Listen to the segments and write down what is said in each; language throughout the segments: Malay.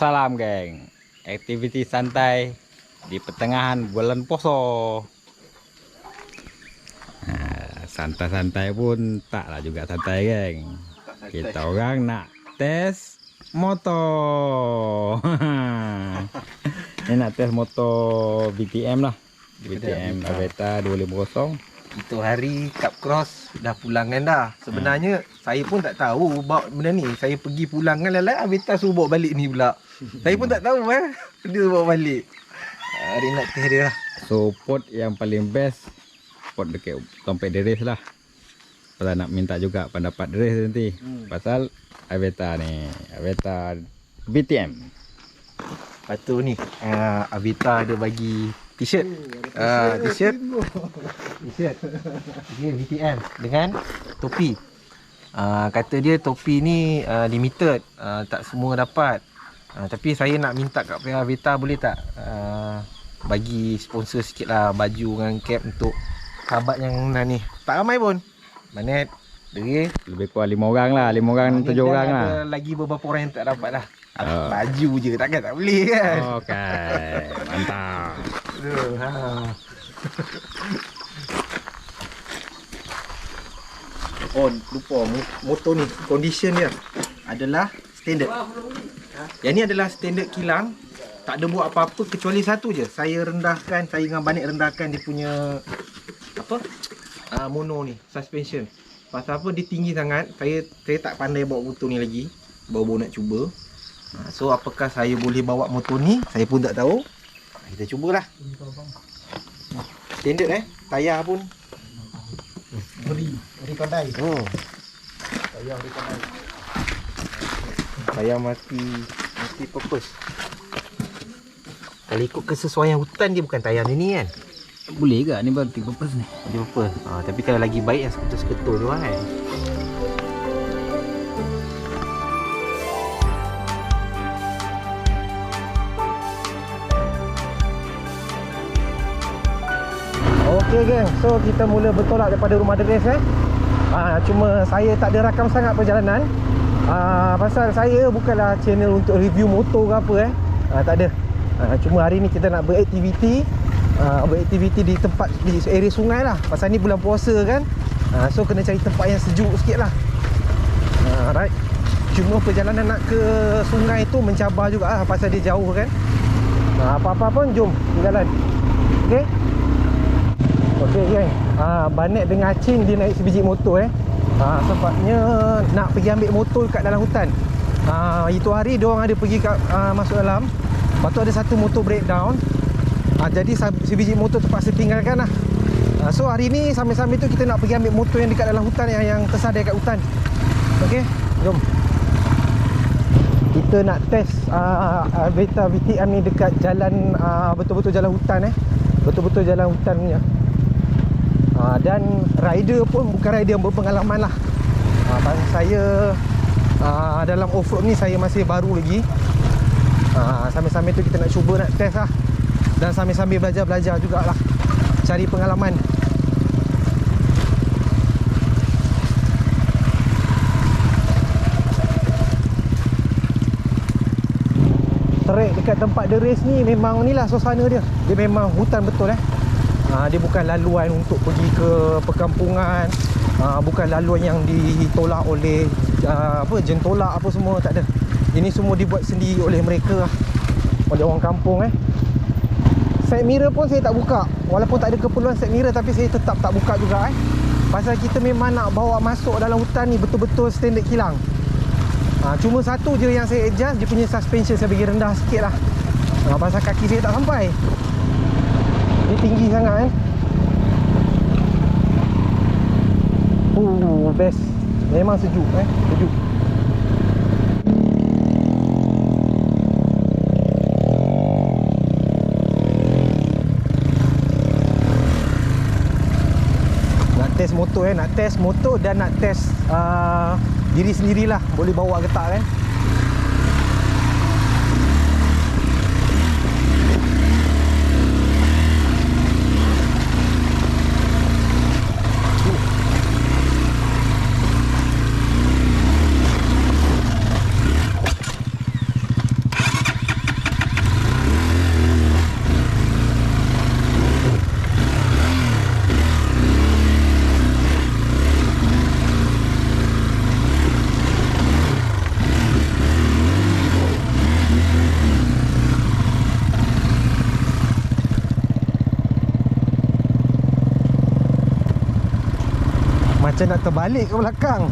salam geng. Aktiviti santai di pertengahan bulan poso. Nah, santai-santai pun taklah juga santai geng. Kita orang nak tes motor. Ini nak tes motor BTM lah. BTM Aveta 250. Itu hari Cup Cross dah pulang kan dah. Sebenarnya hmm. saya pun tak tahu bawa benda ni. Saya pergi pulang kan lalat Avita suruh bawa balik ni pula. saya pun tak tahu eh. Dia bawa balik. Hari nak test dia lah. So pot yang paling best pot dekat dompet deris lah. Pasal nak minta juga pendapat deris nanti. Hmm. Pasal Aveta ni. Aveta BTM. Lepas tu ni uh, Avita ada bagi t-shirt. Uh, t-shirt. T-shirt. Dia VTM dengan topi. Uh, kata dia topi ni uh, limited. Uh, tak semua dapat. Uh, tapi saya nak minta kat pihak Vita boleh tak uh, bagi sponsor sikit lah baju dengan cap untuk sahabat yang nah ni. Tak ramai pun. Manet, Deri. Lebih kurang lima orang lah. Lima orang, tujuh orang lah. Ada lagi beberapa orang yang tak dapat lah. Oh. Baju je takkan tak boleh kan. Okay. Mantap. Ha. Oh, lupa motor ni condition dia adalah standard. Yang ni adalah standard kilang. Tak ada buat apa-apa kecuali satu je. Saya rendahkan, saya dengan Banik rendahkan dia punya apa? Uh, mono ni, suspension. Pasal apa dia tinggi sangat. Saya saya tak pandai bawa motor ni lagi. Baru-baru nak cuba. Ha, so apakah saya boleh bawa motor ni? Saya pun tak tahu. Kita cubalah. Standard eh. Tayar pun. Beri. Beri kondai. Hmm. Tayar beri kondai. Tayar mati. Mati purpose. Kalau ikut kesesuaian hutan dia bukan tayar ni ni kan? Boleh ke ni berarti purpose ni? Mati purpose. Ha, tapi kalau lagi baik yang seketul-seketul tu kan. Okey geng, so kita mula bertolak daripada rumah Deres eh. Ha, cuma saya tak ada rakam sangat perjalanan. Ha, pasal saya bukanlah channel untuk review motor ke apa eh. Ha, tak ada. Ha, cuma hari ni kita nak beraktiviti. Ha, beraktiviti di tempat di area sungai lah. Pasal ni bulan puasa kan. Ha, so kena cari tempat yang sejuk sikit lah. Ha, right. Cuma perjalanan nak ke sungai tu mencabar juga lah. Pasal dia jauh kan. Apa-apa pun jom jalan. Okay. Okey geng. Ah Banet dengan Acing dia naik sebiji motor eh. Ah sebabnya nak pergi ambil motor kat dalam hutan. Ah itu hari dia orang ada pergi kat ah, masuk dalam. Lepas tu ada satu motor breakdown. Ah jadi sebiji motor terpaksa tinggalkan lah. Ah, so hari ni sambil-sambil tu kita nak pergi ambil motor yang dekat dalam hutan yang yang tersadai kat hutan. Okey, jom. Kita nak test uh, Beta VTM ni dekat jalan uh, betul-betul jalan hutan eh. Betul-betul jalan hutan punya. Ha, dan rider pun bukan rider yang berpengalaman lah. Ha, Saya ha, dalam off-road ni saya masih baru lagi. Ha, Sambil-sambil tu kita nak cuba nak test lah. Dan sambil-sambil belajar-belajar jugalah. Cari pengalaman. Trek dekat tempat the race ni memang ni lah suasana dia. Dia memang hutan betul eh ha, dia bukan laluan untuk pergi ke perkampungan. Ha, bukan laluan yang ditolak oleh ha, apa jentolak apa semua tak ada. Ini semua dibuat sendiri oleh mereka lah. oleh orang kampung eh. Side mirror pun saya tak buka. Walaupun tak ada keperluan side mirror tapi saya tetap tak buka juga eh. Pasal kita memang nak bawa masuk dalam hutan ni betul-betul standard kilang. Ha, cuma satu je yang saya adjust dia punya suspension saya bagi rendah sikit lah. Ha, pasal kaki saya tak sampai tinggi sangat eh. Oh best. Memang sejuk eh. Sejuk. Nak test motor eh. Nak test motor dan nak test uh, Diri sendirilah. Boleh bawa ke tak eh Terbalik ke belakang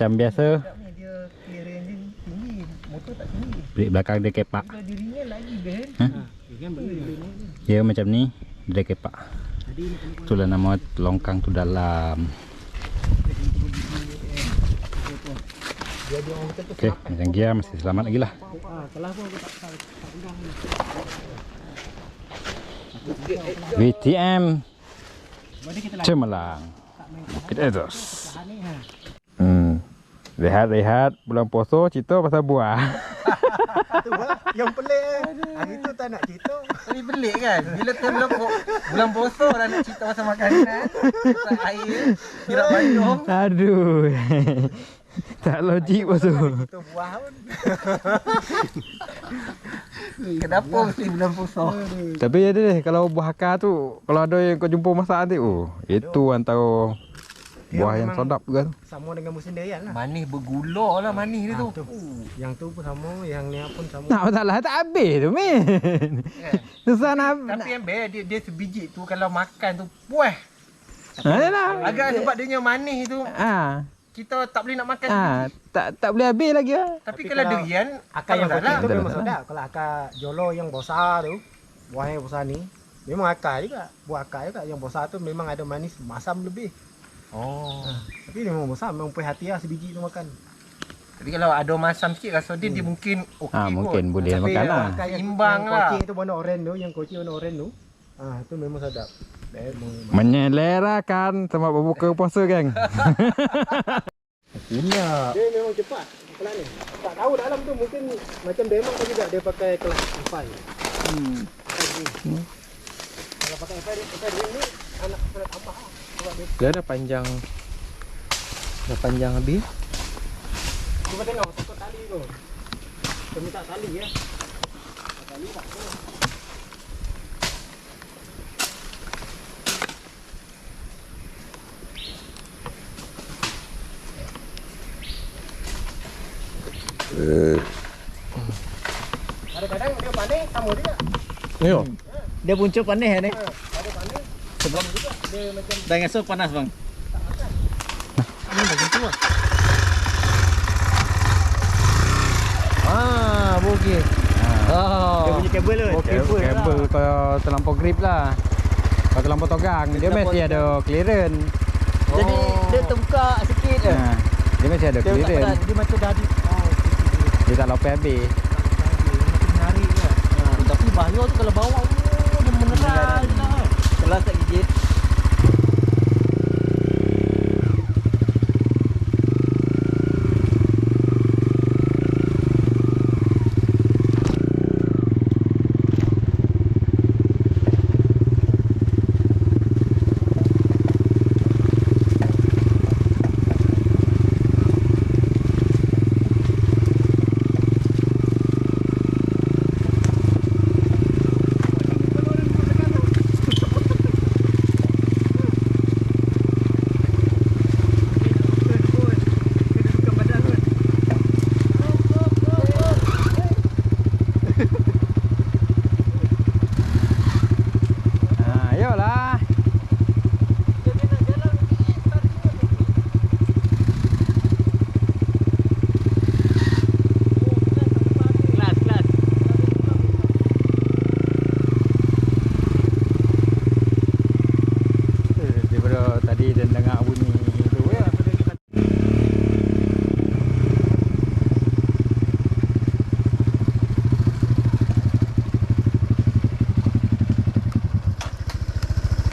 Macam biasa. Dia. Brake belakang dia kepak. Dia macam ni Dia kepak. Itulah nama longkang tu dalam. Dia dia Okay Macam gear masih selamat lagi lah. Ah, kalau aku aku Rehat-rehat Bulan puasa cerita pasal buah. Tu lah yang pelik. Hari tu tak nak cerita. Tapi pelik kan? Bila time bulan, po- bulan puasa lah nak cerita pasal makanan Pasal air Kirap bandung. Aduh. Tak logik pun tu Tu buah pun. Kenapa mesti bulan puasa? Tapi ada deh Kalau buah akar tu Kalau ada yang kau jumpa masak nanti oh, Itu antara Buah yang sedap juga tu Sama dengan musim durian lah. Manis bergula lah manis dia Ah, tu tu. Yang tu pun sama, yang ni pun sama. Tak masalah tak habis tu men Kan? Susah nak Tapi yang best dia, dia sebiji tu kalau makan tu puas Ha, lah. Agak sebab dia manis tu Ah, Kita tak boleh nak makan ah, sebiji tak tak boleh habis lagi ah. Tapi, Tapi kalau, kalau durian Akar yang masalah. tu memang sedap. Kalau akar jolo yang besar tu, buah yang besar ni, memang akar juga. Buah akar juga. Yang besar tu memang ada manis masam lebih. Oh Tapi memang besar, memang puas hati lah sebiji tu makan. Tapi kalau ada masam sikit rasa dia, dia mungkin okey Ah, mungkin kot. boleh Tapi makan lah. Yang, Imbang yang lah. kocik tu warna oranye tu, yang kocik warna oranye tu, ah tu memang sedap. Menyelerakan selamat berbuka puasa geng. Dia memang cepat kelas ni. Tak tahu dalam tu mungkin macam demon tu juga dia pakai kelas F5. Hmm. Kalau pakai F5 dia F5 dia ni anak kena tambah lah. Dia Dia dah panjang Dah panjang habis Cuba tengok satu tali tu. Kita minta tali ya. Kadang-kadang dia panik sama juga. Yo. Dia muncul panas ni. Sebelum dah rasa panas bang. Ini macam tu lah. Ah, okey. Oh. Dia punya kabel tu. Okey. Kabel, Kabel kabel kau terlampau grip lah. Kalau terlampau togang, dia terlampau mesti ada clearance. Jadi dia terbuka sikit je. Ha, dia mesti ada Dia tak clearance. padan. Dia macam dah di. Oh, Dia tak lopai habis. Makin menarik je. Ha, tapi bahaya tu kalau bawa oh, dia menerai je lah. Kalau tak gigit. Ha, ayolah. Kelas, kelas. Eh, Daripada tadi dia dengar bunyi tu ya.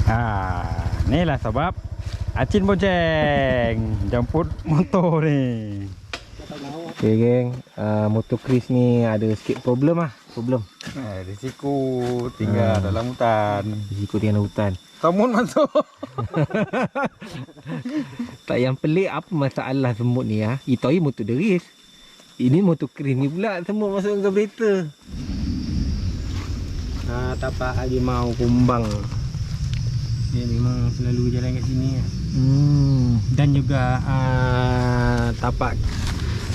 Ha, ni lah sebab Acin Bojeng jemput motor ni. Okey geng, uh, motor Chris ni ada sikit problem ah, problem. Eh, risiko tinggal Hmm. dalam hutan. Risiko tinggal hutan. Tamun masuk. Tak yang pelik apa masalah semut ni ah. Itu air motor deris. Ini motor Chris ni pula semut masuk ke kereta. Ha, tapak harimau kumbang. Dia memang selalu jalan kat sini. lah. Hmm. Dan juga uh, tapak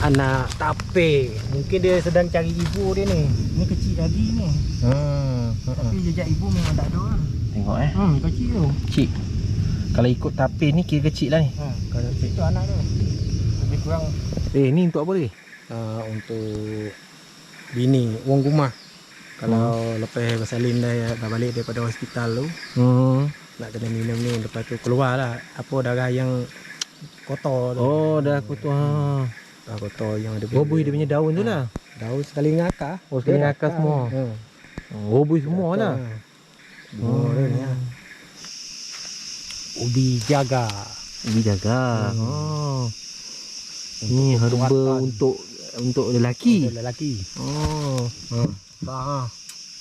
anak tape. Mungkin dia sedang cari ibu dia ni. Ni kecil lagi ni. Hmm. Tapi jejak ibu memang tak ada lah. Tengok eh. Hmm, kecil tu. Kecil. Kalau ikut tapir ni kira kecil lah ni. Ha, kalau kecil tu anak tu. Lebih kurang Eh ni untuk apa ni? uh, untuk bini, wong rumah. Kalau lepas bersalin dah, dah balik daripada hospital tu, Hmm. Nak kena minum ni lepas tu keluar lah apa darah yang kotor tu. Oh dah tu ha. darah kotor yang ada Robui dia punya daun tu lah. daun sekali dengan akar Oh, sekali dengan akar semua. ha. Robui semua lah. Bunga dia ni lah. ubi jaga Ubi jaga. Hmm. Oh. Ni herba untuk untuk lelaki. untuk lelaki Oh. ha. ha.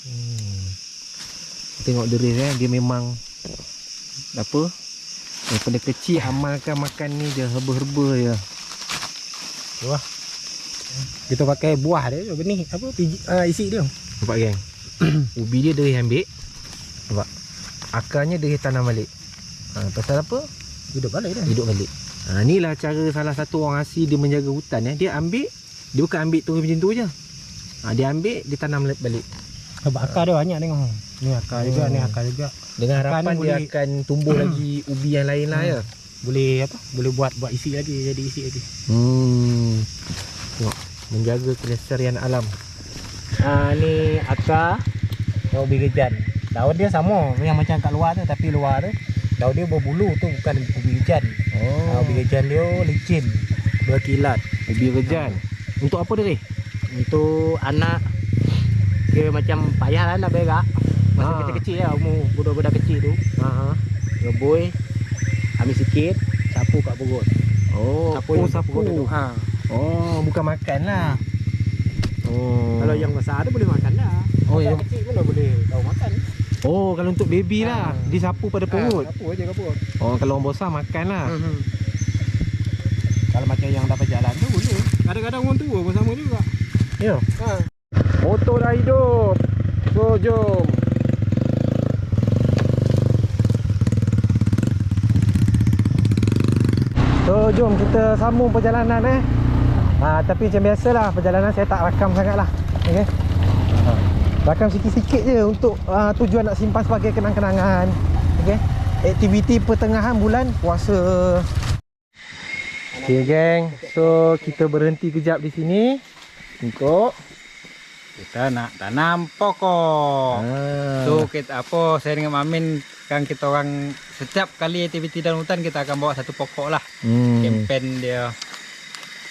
Hmm. Tengok deris eh dia memang apa? Daripada kecil amalkan makan ni je herba-herba je. kita pakai buah dia benih apa biji uh, isi dia Nampak geng? Ubi dia deris ambil. Nampak? Akarnya deris tanam balik. Ha, pasal apa? hidup balik dia Hidup balik. Ha, inilah cara salah satu orang asli dia menjaga hutan eh. Dia ambil, dia bukan ambil terus macam tu je. Ha, dia ambil, dia tanam balik. Sebab akar dia banyak tengok ni akar juga Hmm. ni akar juga Dengan Akar harapan ni dia boleh- akan tumbuh lagi ubi yang lain lah ya. boleh apa boleh buat buat isi lagi jadi isi lagi Hmm. Tengok, menjaga kelestarian alam. Ah ni akar daun ubi gejan. Daun dia sama yang macam kat luar tu tapi luar tu daun dia berbulu tu bukan ubi gejan. Oh. Oh, ubi gejan dia licin, berkilat. ubi rejan. Untuk apa dia? Untuk anak dia macam payah lah nak berak. Masa Ah. kecil-kecil lah umur budak-budak kecil tu. Ha ha. Rebui, ambil sikit, sapu kat perut. Oh, Sapu oh, sapu. dia tu. Ha. Oh, bukan makan lah. Oh. Kalau yang besar tu boleh makan dah. Oh, Yang yang- kecil dah boleh tahu makan. Oh, kalau untuk baby lah, Ah. disapu pada perut. Ha, sapu aja kat perut. Oh, kalau orang besar makan lah. Hmm. Kalau macam yang dapat jalan tu boleh. Kadang-kadang orang tua pun sama juga. Ya. Ha. Motor dah hidup. So jom So jom kita sambung perjalanan eh. Ha, Tapi macam biasalah perjalanan saya tak rakam sangat lah okay? ha, Rakam sikit-sikit je untuk uh, tujuan nak simpan sebagai kenang-kenangan. Okay? Aktiviti pertengahan bulan puasa. Okay geng. So kita berhenti kejap di sini. Untuk Kita nak tanam pokok. ah, So kita apa saya dengan Mamin kan kita orang setiap kali aktiviti dalam hutan kita akan bawa satu pokok lah. hmm. Kempen dia.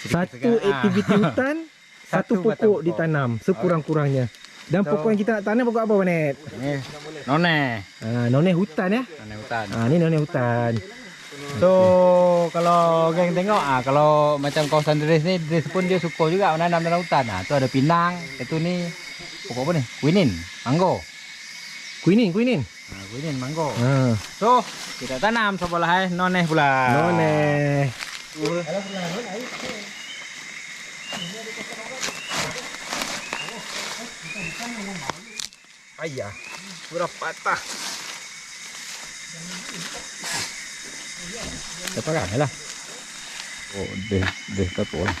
Satu. Ah. aktiviti hutan Satu Satu pokok pokok. ditanam Sekurang-kurangnya Dan So- pokok yang kita nak tanam pokok apa Manet? Ni none. Ah, noneh hutan ya None hutan. ah, Ni noneh hutan So kalau geng tengok ah kalau macam kawasan Dres ni Dres pun dia suka juga menanam dalam hutan. Ah tu ada pinang, itu ni pokok apa ni? Quinin, mango. Quinin, quinin Ah quinin, mango. ah. So kita tanam sebelah eh noneh pula. Noneh Ayah Sudah patah Kita pakai lah. Oh, deh deh satu lah.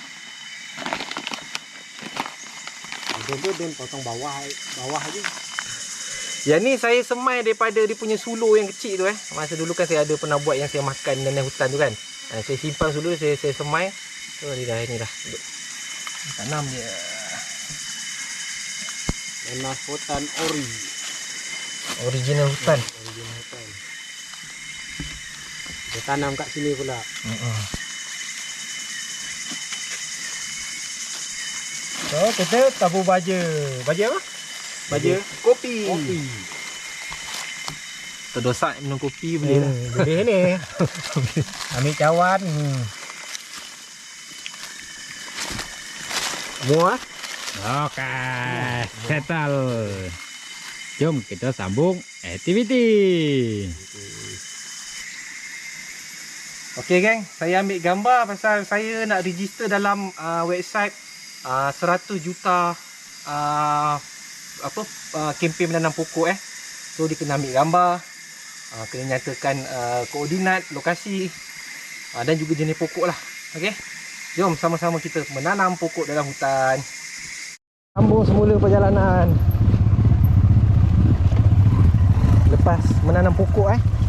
Dia tu dia potong bawah bawah aja. Yang ni saya semai daripada dia punya suluh yang kecil tu eh. Masa dulu kan saya ada pernah buat yang saya makan nenek hutan tu kan. Ha, saya simpan suluh saya saya semai. So ni dah ni dah. Tanam dia. Nanas hutan ori. Original hutan. Original hutan. Dia tanam kat sini pula. So kita tabur baja. Baja apa? Baja kopi. Kopi. Terdosak minum kopi boleh lah. Boleh ni. Ambil cawan. Hmm. Muah. Okey, settle. Jom kita sambung aktiviti. Okey geng, saya ambil gambar pasal saya nak register dalam uh, website uh, 100 juta uh, apa uh, kempen menanam pokok eh. So dia kena ambil gambar, uh, kena nyatakan uh, koordinat, lokasi uh, dan juga jenis pokok lah. Okey. Jom sama-sama kita menanam pokok dalam hutan. Sambung semula perjalanan. Lepas menanam pokok eh.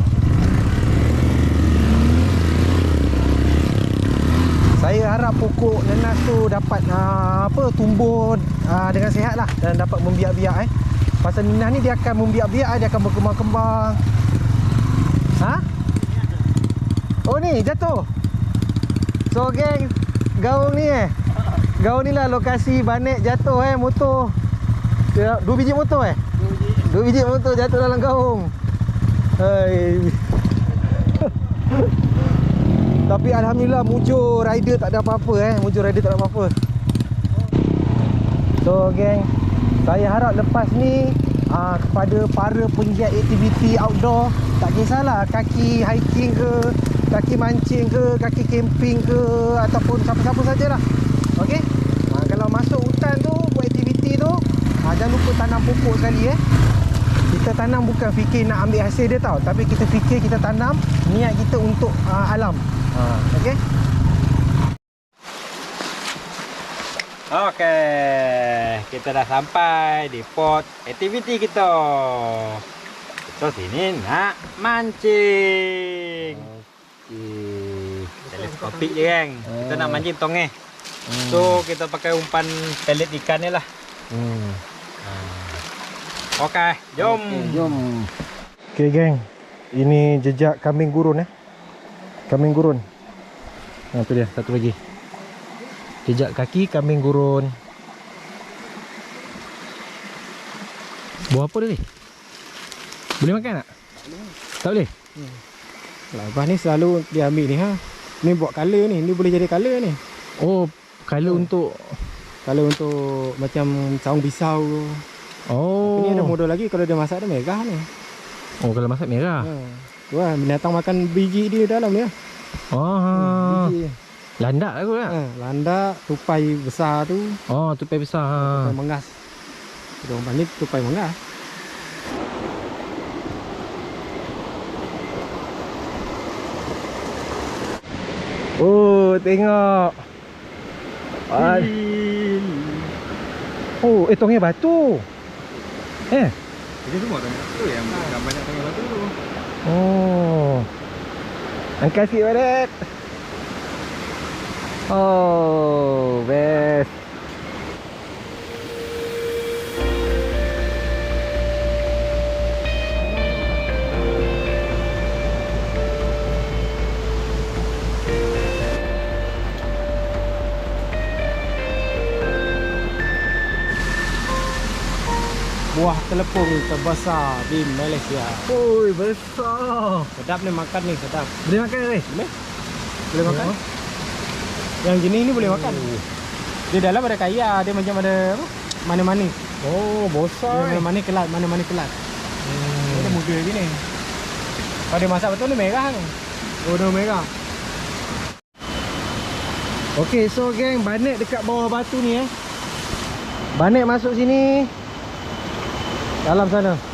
Saya harap pokok nenas tu dapat uh, apa tumbuh uh, dengan sihat lah dan dapat membiak-biak eh. Pasal nenas ni dia akan membiak-biak, dia akan berkembang-kembang. Ha? Oh ni jatuh. So geng, gaung ni eh. Gaung ni lah lokasi banet jatuh eh motor. Dia, dua biji motor eh? Dua biji motor jatuh dalam gaung. Hai. Tapi Alhamdulillah mujur rider tak ada apa-apa eh. Mujur rider tak ada apa-apa. So geng Saya harap lepas ni uh, Kepada para penggiat aktiviti outdoor Tak kisahlah kaki hiking ke Kaki mancing ke Kaki camping ke Ataupun siapa-siapa sajalah. Okay Kalau masuk hutan tu Buat aktiviti tu Jangan lupa tanam pokok sekali eh. Kita tanam bukan fikir nak ambil hasil dia tau Tapi kita fikir kita tanam Niat kita untuk uh, alam uh, Okay Okey, kita dah sampai di pot aktiviti kita. So sini nak mancing. okay. Teleskopik je kan. Kita nak Ah. mancing tongeh. Hmm. So kita pakai umpan pelet ikan ni lah. hmm. Okey, jom. Jom. Okay geng Ini jejak kambing gurun eh Kambing gurun Nah tu dia satu lagi Jejak kaki kambing gurun Buah apa dia ni? Boleh makan tak? Tak boleh? Lepas ni selalu dia ambil ni ha. Ni buat color ni. Ni boleh jadi color ni. Oh Color untuk Kalau untuk macam saung pisau. Oh Ini ada model lagi kalau dia masak dia merah ni. Oh kalau masak merah Ha. Tu lah, binatang makan biji dia dalam dia. Oh. Hmm, biji. Landak aku lah. Ha, landak, tupai besar tu. Oh, tupai besar. Ha. Tupai mengas. Kita orang panggil tupai mengas. Oh, tengok. Bil. Oh, eh tongnya batu. Eh. Ini semua tongnya batu yang banyak tongnya batu tu. Angkat sikit Barat. Oh, best. Buah telepung terbesar di Malaysia. Oi, besar. Sedap ni makan ni sedap. Boleh makan ni? Boleh? Boleh makan? Yang jenis ni boleh makan. Di dalam ada kaya, dia macam ada apa? Manis-manis. Oh, besar. Manis-manis kelat, manis-manis kelat. Dia ada muda gini. Kalau dia masak betul ni merah ni. Oh, dia merah. Okey, so geng, banet dekat bawah batu ni eh. Banet masuk sini. Dalam sana.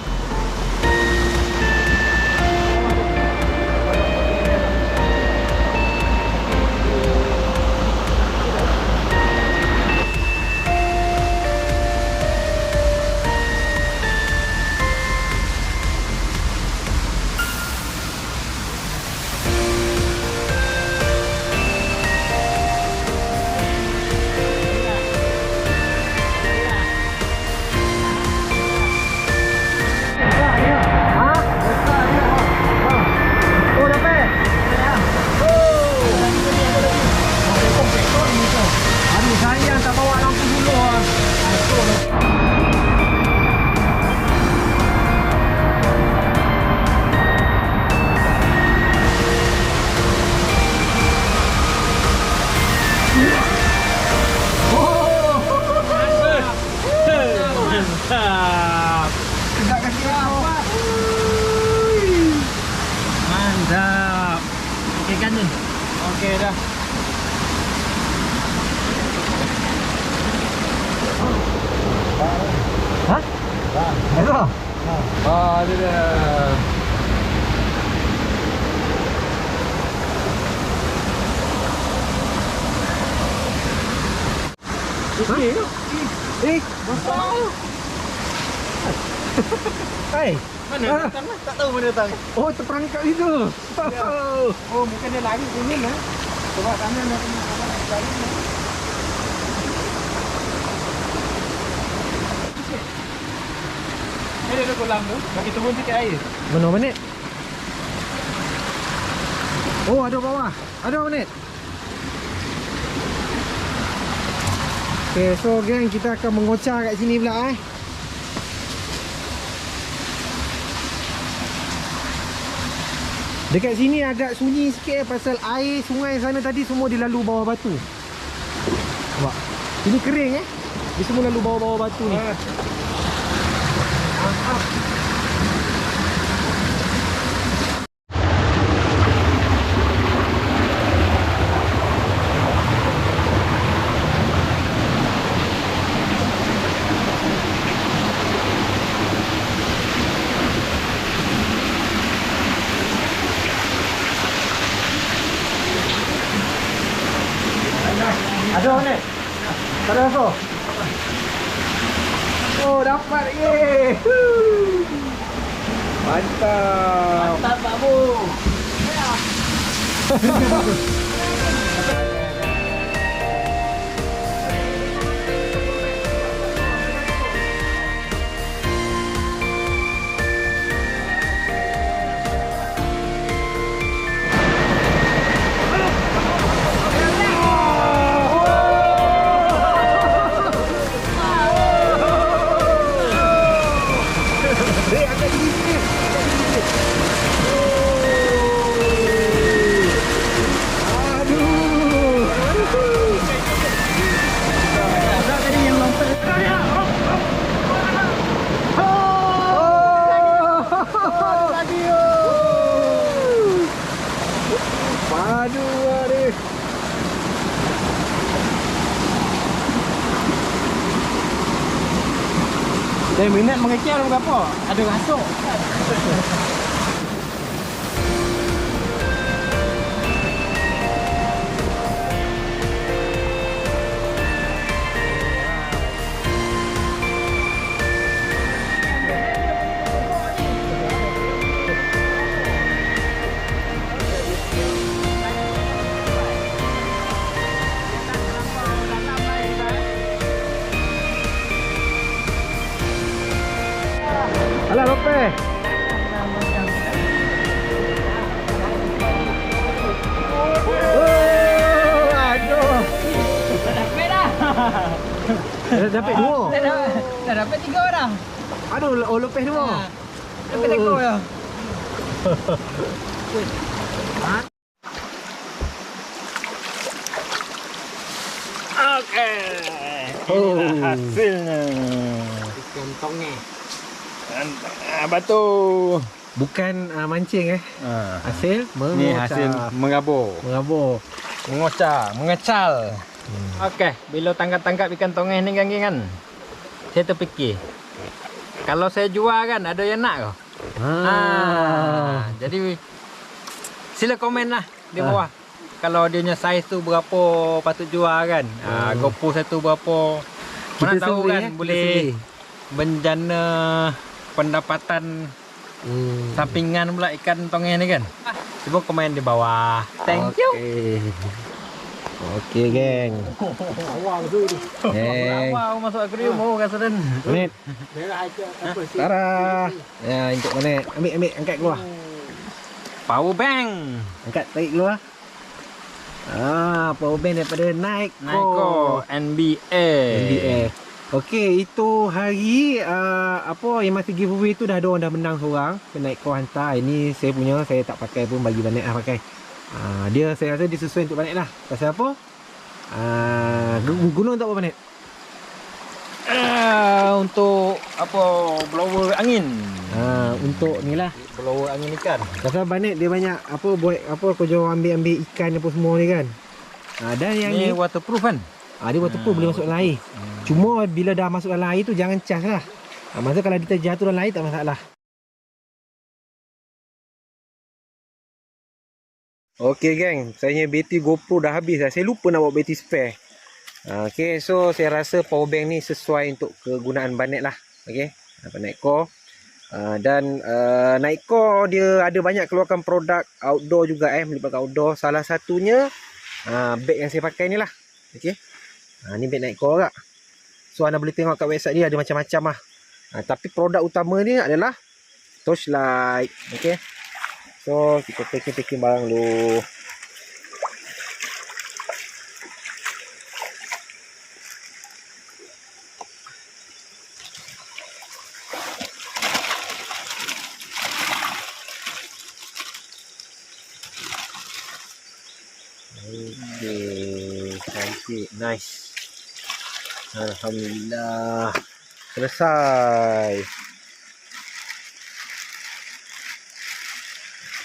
Mana datang. Oh, terperangkap itu. Oh, bukan dia lari sini lah. Sebab kanan dah kena lari lah. Ni dia ada kolam tu. Bagi turun sikit air. Mana menit? Oh, ada bawah. Ada menit. Okay, so geng kita akan mengocah kat sini pula eh. Dekat sini agak sunyi sikit eh pasal air sungai sana tadi semua dilalu bawah batu. Nampak? Ini kering eh. Dia semua lalu bawah-bawah batu ni. Ada Mantap. Mantap Pak Bu. Eh, Dia minat mengecil berapa? Ada rasuk. Dah dapat dua. Dah dapat, dah dapat tiga orang. Aduh, oh Lopez dua. Dapat ekor ya. Okey. Oh. Hasilnya. Ikan tongeh. Ah, batu. Bukan uh, mancing eh. Ah. Hasil Ni mengocah. hasil mengabur. mengabur. Mengocah, mengecal. Okey, bila tangkap-tangkap ikan tongeh ni kan kan. Saya terfikir. Kalau saya jual kan ada yang nak ke? Ah. Jadi sila komen lah di Ah. bawah. Kalau dia punya saiz tu berapa patut jual kan. Ah, Hmm. GoPro satu berapa. Mana Kita tahu sendiri, kan eh, kita boleh menjana pendapatan Hmm. sampingan pula ikan tongeh ni kan. Cuba komen di bawah. Thank you. Okey. Geng. Awal tu. Geng. Wow, masuk akuarium oh rasa dan. Aja apa sih? Tara. Ya, untuk mana? Ambil, ambil, angkat keluar. Power bank. Angkat, tarik keluar. Ah, power bank daripada Nike. Naiko NBA. NBA. Okey, itu hari uh, apa yang masa giveaway tu dah ada orang dah menang seorang. Naik kau hantar. Ini saya punya, saya tak pakai pun bagi Banet lah pakai. Uh, dia saya rasa dia sesuai untuk Banet lah. Pasal apa? Uh, guna untuk apa Banet? Ah, untuk apa blower angin. Uh, untuk ni lah. Blower angin ikan. Pasal Banet dia banyak apa buat apa kerja ambil-ambil ikan apa semua ni kan. Uh, dan yang Ni ni, waterproof kan? Ah dia waterproof boleh masuk dalam air. Cuma bila dah masuk dalam air tu jangan cas lah. Ah, masa kalau dia terjatuh dalam air tak masalah. Okey geng, saya bateri GoPro dah habis dah. Saya lupa nak bawa bateri spare. Ah, Okey, so saya rasa power bank ni sesuai untuk kegunaan banet lah. Okey, apa Nightcore. Uh, dan uh, Nightcore dia ada banyak keluarkan produk outdoor juga eh melibatkan outdoor. Salah satunya uh, bag yang saya pakai ni lah. Okey. Ha, ni bag Nightcore agak. So anda boleh tengok kat website dia ada macam-macam lah. Ha, tapi produk utama ni adalah torchlight. Okey. So kita packing-packing barang dulu. Nice. Alhamdulillah. Selesai.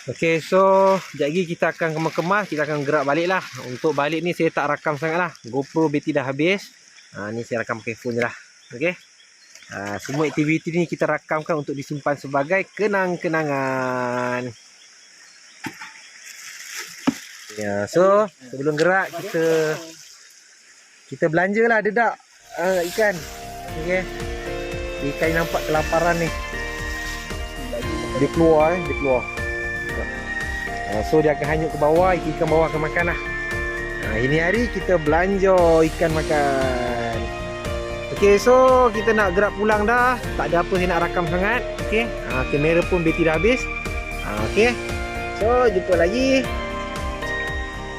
Okey, so sekejap lagi kita akan kemas-kemas, kita akan gerak balik lah. Untuk balik ni saya tak rakam sangat lah. GoPro bateri dah habis. Ha, ni saya rakam pakai phone je lah. Okey. Ha, semua aktiviti ni kita rakamkan untuk disimpan sebagai kenang-kenangan. Ya, so sebelum gerak kita kita belanja lah dedak uh, ikan. Okey. Ikan nampak kelaparan ni. Dia keluar eh, dia keluar. Uh, so dia akan hanyut ke bawah, ikan bawah akan makan lah. Uh, ini hari kita belanja ikan makan. Okey, so kita nak gerak pulang dah. Tak ada apa saya nak rakam sangat. Okey. Uh, kamera pun bateri dah habis. Uh, Okey. So, jumpa lagi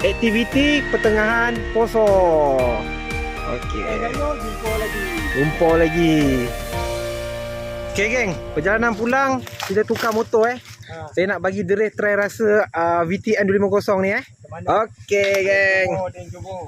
aktiviti pertengahan poso. Okey. Jumpa lagi. Jumpa lagi. Okey geng, perjalanan pulang kita tukar motor eh. Ha. Saya nak bagi Dre try rasa uh, VTN 250 ni eh. Okey geng. Oh.